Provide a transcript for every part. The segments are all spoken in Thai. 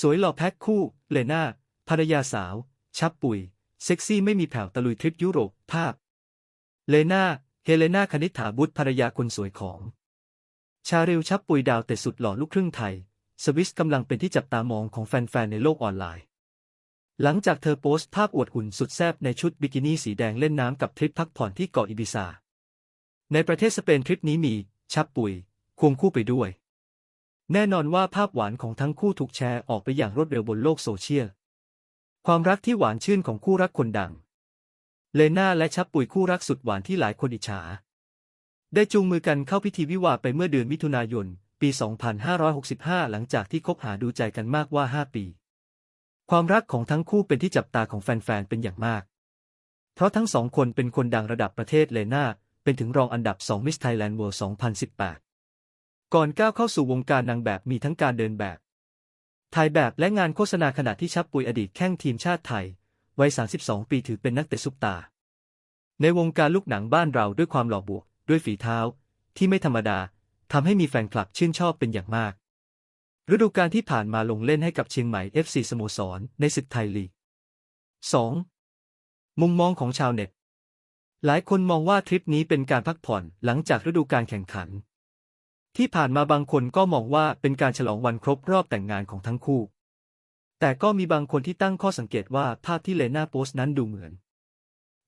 สวยหล่อแพ็คคู่ เลนาภรรยาสาว ชับปุยเซ็กซี่ไม่มีแผ่วตะลุยทริปยุโรป ภาพ เลนาเฮเลนาคณิษฐาบุตรภรรยาคนสวยของ ชาเรลชับปุยดาวแต่สุดหล่อลูกครึ่งไทย สวิสกำลังเป็นที่จับตามองของแฟนๆ ในโลกออนไลน์ หลังจากเธอโพสต์ภาพอวดหุ่นสุดแซ่บในชุดบิกินี่สีแดงเล่นน้ำกับทริปพักผ่อนที่เกาะอิบิซา ในประเทศสเปนทริปนี้มี ชับปุยควงคู่ไปด้วย แน่นอนว่าภาพหวานของทั้งคู่ถูกแชร์ออกไปอย่างรวดเร็วบนโลกโซเชียล ความรักที่หวานชื่นของคู่รักคนดัง เลน่าและชับปุยคู่รักสุดหวานที่หลายคนอิจฉา ได้จูงมือกันเข้าพิธีวิวาห์ไปเมื่อเดือนมิถุนายน ปี 2565 หลังจากที่คบหาดูใจกันมากว่า 5 ปี ความรักของทั้งคู่เป็นที่จับตาของแฟนๆ เป็นอย่างมาก เพราะทั้งสองคนเป็นคนดังระดับประเทศเลน่าเป็นถึงรองอันดับ 2 Miss Thailand World 2018 ก่อนก้าวเข้าสู่วงการนางแบบมีทั้งการเดินแบบ ถ่ายแบบและงานโฆษณาขณะที่ชับปุยอดีตแข้งทีมชาติไทย วัย 32 ปีถือเป็นนักเตะซุปตา ในวงการลูกหนังบ้านเราด้วยความหล่อบวก ด้วยฝีเท้า ที่ไม่ธรรมดาทำให้มีแฟนคลับชื่นชอบเป็นอย่างมาก ฤดูกาลที่ผ่านมาลงเล่นให้กับเชียงใหม่ FC สโมสร ในศึกไทยลีก 2. มุมมองของชาวเน็ต หลายคนมองว่าทริปนี้เป็นการพักผ่อนหลังจากฤดูกาลแข่งขัน ที่ผ่านมาบางคนก็มองว่าเป็นการฉลองวันครบรอบแต่งงานของทั้งคู่ แต่ก็มีบางคนที่ตั้งข้อสังเกตว่าภาพที่เลน่าโพสต์นั้นดูเหมือน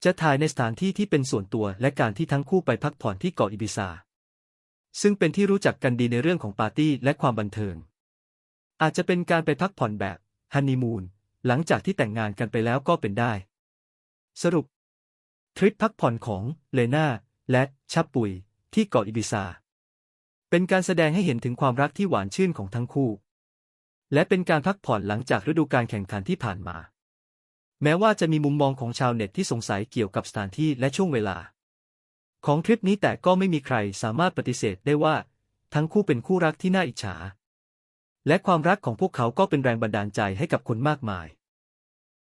จะถ่ายในสถานที่ที่เป็นส่วนตัวและการที่ทั้งคู่ไปพักผ่อนที่เกาะอิบิซา ซึ่งเป็นที่รู้จักกันดีในเรื่องของปาร์ตี้และความบันเทิง อาจจะเป็นการไปพักผ่อนแบบฮันนีมูนหลังจากที่แต่งงานกันไปแล้วก็เป็นได้ สรุป ทริปพักผ่อนของเลนาและชับปุยที่เกาะอิบิซา เป็นการแสดงให้เห็นถึงความรักที่หวานชื่นของทั้งคู่ และเป็นการพักผ่อนหลังจากฤดูกาลแข่งขันที่ผ่านมา แม้ว่าจะมีมุมมองของชาวเน็ตที่สงสัยเกี่ยวกับสถานที่และช่วงเวลา ของทริปนี้แต่ก็ไม่มีใครสามารถปฏิเสธได้ว่า ทั้งคู่เป็นคู่รักที่น่าอิจฉา และความรักของพวกเขาก็เป็นแรงบันดาลใจให้กับคนมากมาย